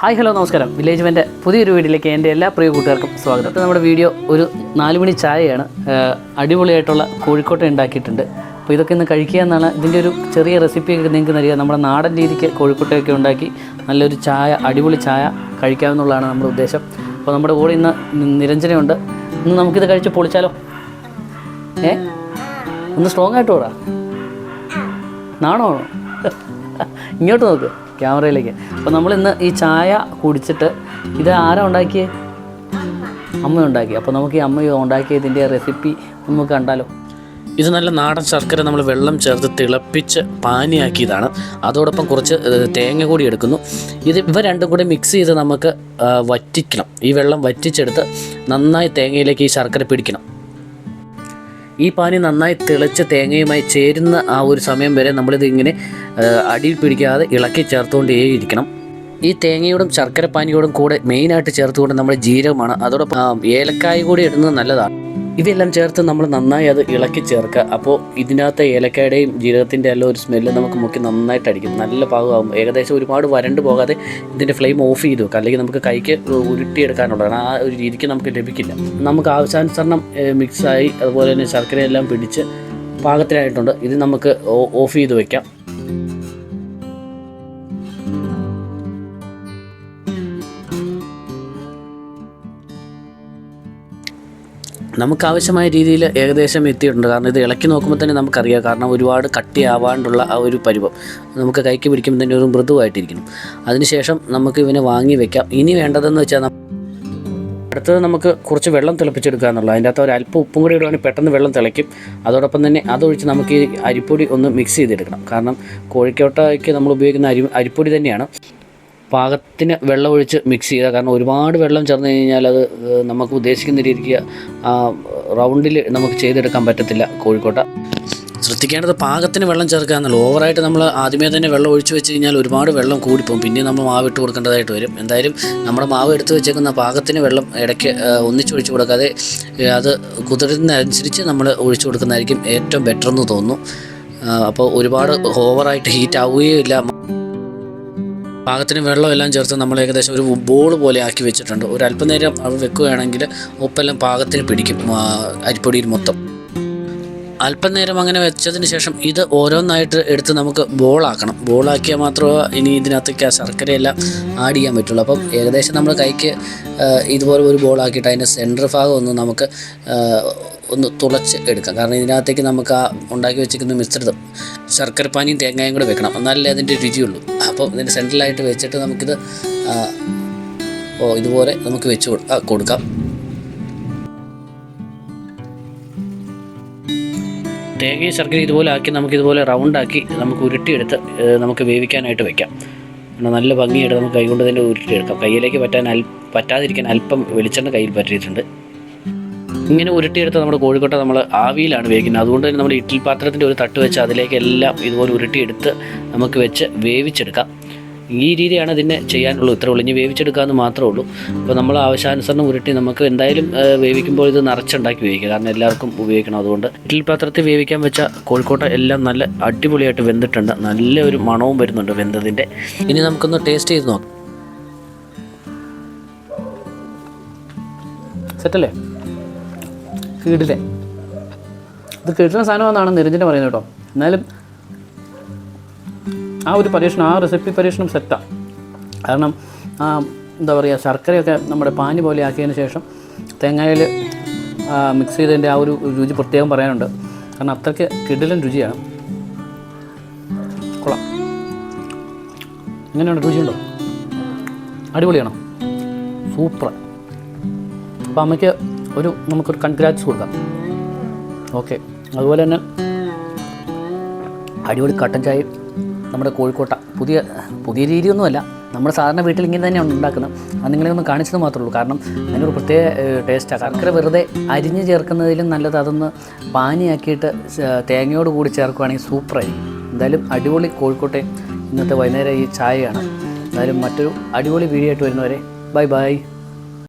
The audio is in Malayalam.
ഹായ് ഹലോ നമസ്കാരം. വില്ലേജ് മെന്റെ പുതിയൊരു വീഡിയോയിലേക്ക് എന്റെ എല്ലാ പ്രിയ കൂട്ടുകാർക്കും സ്വാഗതം. അപ്പോൾ നമ്മുടെ വീഡിയോ ഒരു നാല് മണി ചായയാണ്. അടിപൊളിയായിട്ടുള്ള കോഴിക്കോട്ട ഉണ്ടാക്കിയിട്ടുണ്ട്. അപ്പോൾ ഇതൊക്കെ ഇന്ന് കഴിക്കുക എന്നാണ് ഇതിന്റെ ഒരു ചെറിയ റെസിപ്പിയൊക്കെ നിങ്ങൾക്ക് നൽകുക നമ്മുടെ നാടൻ രീതിക്ക് കോഴിക്കോട്ടയൊക്കെ ഉണ്ടാക്കി നല്ലൊരു ചായ അടിപൊളി ചായ കഴിക്കാമെന്നുള്ളതാണ് നമ്മുടെ ഉദ്ദേശം. അപ്പോൾ നമ്മുടെ കൂടെ ഇന്ന് നിരഞ്ജനയുണ്ട്. ഇന്ന് നമുക്കിത് കഴിച്ച് പൊളിച്ചാലോ? ഏ? ഒന്ന് സ്ട്രോങ് ആയിട്ട് പോടാ നാണോ? ഇങ്ങോട്ട് നോക്ക്. ക്യാമറയിലേക്ക്. അപ്പോൾ നമ്മൾ ഇന്ന് ഈ ചായ കുടിച്ചിട്ട് ഇത് ആരാ ഉണ്ടാക്കിയേ? അമ്മ ഉണ്ടാക്കി. അപ്പോൾ നമുക്ക് ഈ അമ്മ ഉണ്ടാക്കിയതിന്റെ റെസിപ്പി നമുക്ക് കണ്ടാലോ? ഇത് നല്ല നാടൻ ശർക്കര നമ്മൾ വെള്ളം ചേർത്ത് തിളപ്പിച്ച് പാനിയാക്കിയതാണ്. അതോടൊപ്പം കുറച്ച് തേങ്ങ കൂടി എടുക്കുന്നു. ഇത് ഇവ രണ്ടും കൂടി മിക്സ് ചെയ്ത് നമുക്ക് വറ്റിക്കണം. ഈ വെള്ളം വറ്റിച്ചെടുത്ത് നന്നായി തേങ്ങയിലേക്ക് ഈ ശർക്കര പിടിക്കണം. ഈ പാനി നന്നായി തിളച്ച് തേങ്ങയുമായി ചേരുന്ന ആ ഒരു സമയം വരെ നമ്മളിത് ഇങ്ങനെ അടിയിൽ പിടിക്കാതെ ഇളക്കി ചേർത്തുകൊണ്ടേയിരിക്കണം ഈ തേങ്ങയോടും ശർക്കര പാനിയോടും കൂടെ മെയിനായിട്ട് ചേർത്തുകൊണ്ട് നമ്മൾ ജീരകമാണ്. അതോടൊപ്പം ഏലക്കായ കൂടി ഇടുന്നത് നല്ലതാണ്. ഇവയെല്ലാം ചേർത്ത് നമ്മൾ നന്നായി അത് ഇളക്കി ചേർക്കുക. അപ്പോൾ ഇതിനകത്തെ ഏലക്കായുടെയും ജീരകത്തിന്റെ എല്ലാം ഒരു സ്മെല്ല് നമുക്ക് മുക്കി നന്നായിട്ട് അടിക്കും നല്ല പാകമാകും. ഏകദേശം ഒരുപാട് വരണ്ട് പോകാതെ ഇതിന്റെ ഫ്ലെയിം ഓഫ് ചെയ്ത് വെക്കുക. അല്ലെങ്കിൽ നമുക്ക് കൈക്ക് ഉരുട്ടിയെടുക്കാനുള്ളതാണ്. ആ ഒരു രീതിക്ക് നമുക്ക് ലഭിക്കില്ല. നമുക്ക് ആവശ്യാനുസരണം മിക്സായി അതുപോലെ തന്നെ ശർക്കരയെല്ലാം പിടിച്ച് പാകത്തിനായിട്ടുണ്ട്. ഇത് നമുക്ക് ഓഫ് ചെയ്ത് വെക്കാം. നമുക്ക് ആവശ്യമായ രീതിയിൽ ഏകദേശം എത്തിയിട്ടുണ്ട്. കാരണം ഇത് ഇളക്കി നോക്കുമ്പോൾ തന്നെ നമുക്കറിയാം. കാരണം ഒരുപാട് കട്ടിയാവാണ്ടുള്ള ആ ഒരു പരുവം നമുക്ക് കൈക്ക് പിടിക്കുമ്പോൾ തന്നെ ഒരു മൃദുവായിട്ടിരിക്കണം അതിനുശേഷം നമുക്ക് ഇവനെ വാങ്ങി വെക്കാം. ഇനി വേണ്ടതെന്ന് വെച്ചാൽ അടുത്തത് നമുക്ക് കുറച്ച് വെള്ളം തിളപ്പിച്ചെടുക്കുക എന്നുള്ളത്. അതിന്റെ അകത്ത് ഒരു അല്പം ഉപ്പും കൂടി ഇടുവാണെങ്കിൽ പെട്ടെന്ന് വെള്ളം തിളയ്ക്കും. അതോടൊപ്പം തന്നെ അതൊഴിച്ച് നമുക്ക് ഈ അരിപ്പൊടി ഒന്ന് മിക്സ് ചെയ്തെടുക്കണം. കാരണം കോഴിക്കോട്ടയ്ക്ക് നമ്മൾ ഉപയോഗിക്കുന്ന അരി അരിപ്പൊടി തന്നെയാണ്. പാകത്തിന് വെള്ളം ഒഴിച്ച് മിക്സ് ചെയ്യുക കാരണം ഒരുപാട് വെള്ളം ചേർന്ന് കഴിഞ്ഞാൽ അത് നമുക്ക് ഉദ്ദേശിക്കുന്ന രീതിക്ക് ആ റൗണ്ടിൽ നമുക്ക് ചെയ്തെടുക്കാൻ പറ്റത്തില്ല കോഴിക്കോട്ട. ശ്രദ്ധിക്കേണ്ടത് പാകത്തിന് വെള്ളം ചേർക്കുക എന്നുള്ളൂ ഓവറായിട്ട് നമ്മൾ ആദ്യമേ തന്നെ വെള്ളം ഒഴിച്ച് വെച്ച് കഴിഞ്ഞാൽ ഒരുപാട് വെള്ളം കൂടിപ്പോകും. പിന്നെ നമ്മൾ മാവ് ഇട്ട് കൊടുക്കേണ്ടതായിട്ട് വരും. എന്തായാലും നമ്മുടെ മാവ് എടുത്ത് വെച്ചേക്കുന്ന പാകത്തിന് വെള്ളം ഇടയ്ക്ക് ഒന്നിച്ച് ഒഴിച്ചു കൊടുക്കാതെ അത് കുതിരുന്നതനുസരിച്ച് നമ്മൾ ഒഴിച്ചു കൊടുക്കുന്നതായിരിക്കും ഏറ്റവും ബെറ്റർ എന്ന് തോന്നുന്നു. അപ്പോൾ ഒരുപാട് ഓവറായിട്ട് ഹീറ്റ് ആവുകയില്ല പാകത്തിന് വെള്ളം എല്ലാം ചേർത്ത് നമ്മൾ ഏകദേശം ഒരു ബോൾ പോലെ ആക്കി വെച്ചിട്ടുണ്ട്. ഒരു അല്പനേരം അവ വെക്കുകയാണെങ്കിൽ ഉപ്പെല്ലാം പാകത്തിന് പിടിക്കും അരിപ്പൊടിയിൽ മൊത്തം. അല്പനേരം അങ്ങനെ വെച്ചതിന് ശേഷം ഇത് ഓരോന്നായിട്ട് എടുത്ത് നമുക്ക് ബോളാക്കണം ബോളാക്കിയാൽ മാത്രമേ ഇനി ഇതിനകത്തേക്ക് ആ ശർക്കരയെല്ലാം ആഡ് ചെയ്യാൻ പറ്റുള്ളൂ. അപ്പം ഏകദേശം നമ്മൾ കൈക്ക് ഇതുപോലെ ഒരു ബോളാക്കിയിട്ട് അതിന്റെ സെന്റർ ഭാഗം ഒന്ന് നമുക്ക് ഒന്ന് തുളച്ച് എടുക്കാം. കാരണം ഇതിനകത്തേക്ക് നമുക്ക് ആ ഉണ്ടാക്കി വെച്ചിരിക്കുന്ന മിശ്രിതം ശർക്കരപ്പാനിയും തേങ്ങയും കൂടെ വെക്കണം. എന്നാലല്ലേ അതിന്റെ രുചിയുള്ളൂ. അപ്പോൾ ഇതിന്റെ സെൻട്രലായിട്ട് വെച്ചിട്ട് നമുക്കിത് ഓ ഇതുപോലെ നമുക്ക് വെച്ച് കൊടുക്കാം. തേങ്ങയും ശർക്കര ഇതുപോലെ ആക്കി നമുക്കിതുപോലെ റൗണ്ടാക്കി നമുക്ക് ഉരുട്ടിയെടുത്ത് നമുക്ക് വേവിക്കാനായിട്ട് വെക്കാം. നല്ല ഭംഗിയായിട്ട് നമുക്ക് കൈകൊണ്ട് തന്നെ ഉരുട്ടിയെടുക്കാം. കയ്യിലേക്ക് പറ്റാൻ അൽ പറ്റാതിരിക്കാൻ അല്പം വെളിച്ചെണ്ണ കയ്യിൽ പറ്റിയിട്ടുണ്ട്. ഇങ്ങനെ ഉരുട്ടിയെടുത്ത് നമ്മുടെ കോഴിക്കോട്ട നമ്മൾ ആവിയിലാണ് വേവിക്കുന്നത്. അതുകൊണ്ട് തന്നെ നമ്മൾ ഇഡ്ഡലി പാത്രത്തിന്റെ ഒരു തട്ട് വെച്ച് അതിലേക്ക് എല്ലാം ഇതുപോലെ ഉരുട്ടിയെടുത്ത് നമുക്ക് വെച്ച് വേവിച്ചെടുക്കാം. ഈ രീതിയാണ് ഇതിനെ ചെയ്യാനുള്ളൂ ഇത്ര ഉള്ളൂ ഇനി വേവിച്ചെടുക്കാമെന്ന് മാത്രമേ ഉള്ളൂ. അപ്പോൾ നമ്മൾ ആവശ്യാനുസരണം ഉരുട്ടി നമുക്ക് എന്തായാലും വേവിക്കുമ്പോൾ ഇത് നിറച്ചുണ്ടാക്കി വേവിക്കുക. കാരണം എല്ലാവർക്കും ഉപയോഗിക്കണം അതുകൊണ്ട്. ഇഡ്ഡലി പാത്രത്തിൽ വേവിക്കാൻ വെച്ച കോഴിക്കോട്ട എല്ലാം നല്ല അടിപൊളിയായിട്ട് വെന്തിട്ടുണ്ട്. നല്ല ഒരു മണവും വരുന്നുണ്ട് വെന്തതിന്റെ. ഇനി നമുക്കൊന്ന് ടേസ്റ്റ് ചെയ്ത് നോക്കാം. സെറ്റല്ലേ? കീടില്ലേ ഇത് കിട്ടുന്ന സാധനമാണെന്നാണ് നിരഞ്ജന പറയുന്നത് കേട്ടോ. എന്നാലും ആ ഒരു പരീക്ഷണം ആ റെസിപ്പി പരീക്ഷണം സെറ്റാണ് കാരണം ആ എന്താ പറയുക ശർക്കരയൊക്കെ നമ്മുടെ പാനി പോലെ ആക്കിയതിന് ശേഷം തേങ്ങയിൽ മിക്സ് ചെയ്തതിന്റെ ആ ഒരു രുചി പ്രത്യേകം പറയാനുണ്ട്. കാരണം അത്രയ്ക്ക് കിടിലൻ രുചിയാണ്. കൊള്ളാം. എങ്ങനെയുണ്ട്? രുചിയുണ്ടോ? അടിപൊളിയാണോ? സൂപ്പർ. അപ്പോൾ അമ്മയ്ക്ക് ഒരു നമുക്കൊരു കൺഗ്രാറ്റ്സ് കൊടുക്കാം. ഓക്കെ അതുപോലെ തന്നെ അടിപൊളി കട്ടൻ ചായ നമ്മുടെ കോഴിക്കോട്ട. പുതിയ പുതിയ രീതിയൊന്നുമല്ല. നമ്മുടെ സാധാരണ വീട്ടിൽ ഇങ്ങനെ തന്നെയാണ് ഉണ്ടാക്കുന്നത്. അത് നിങ്ങളെ ഒന്ന് കാണിച്ചത് മാത്രമേ ഉള്ളൂ. കാരണം അതിനൊരു പ്രത്യേക ടേസ്റ്റാണ് ശർക്കര വെറുതെ അരിഞ്ഞ് ചേർക്കുന്നതിലും നല്ലത് അതൊന്ന് പാനിയാക്കിയിട്ട് തേങ്ങയോട് കൂടി ചേർക്കുകയാണെങ്കിൽ സൂപ്പറായിരിക്കും. എന്തായാലും അടിപൊളി കോഴിക്കോട്ടെ ഇന്നത്തെ വൈകുന്നേരം ഈ ചായയാണ്. എന്തായാലും മറ്റൊരു അടിപൊളി വീഡിയോ ആയിട്ട് വരുന്നവരെ ബൈ ബൈ.